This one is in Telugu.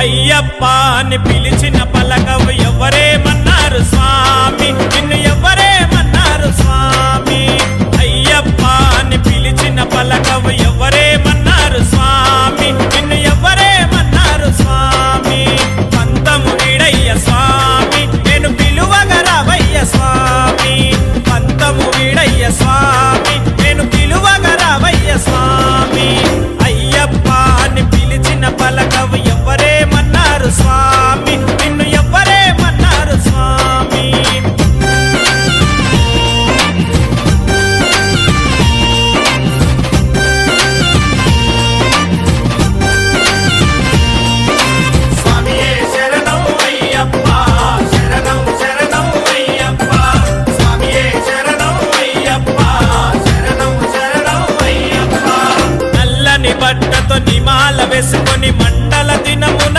అయ్యప్ప అని పిలిచిన పలకవు ఎవరేమన్నా బట్టతో నిమాల వేసుకొని మండల దినమున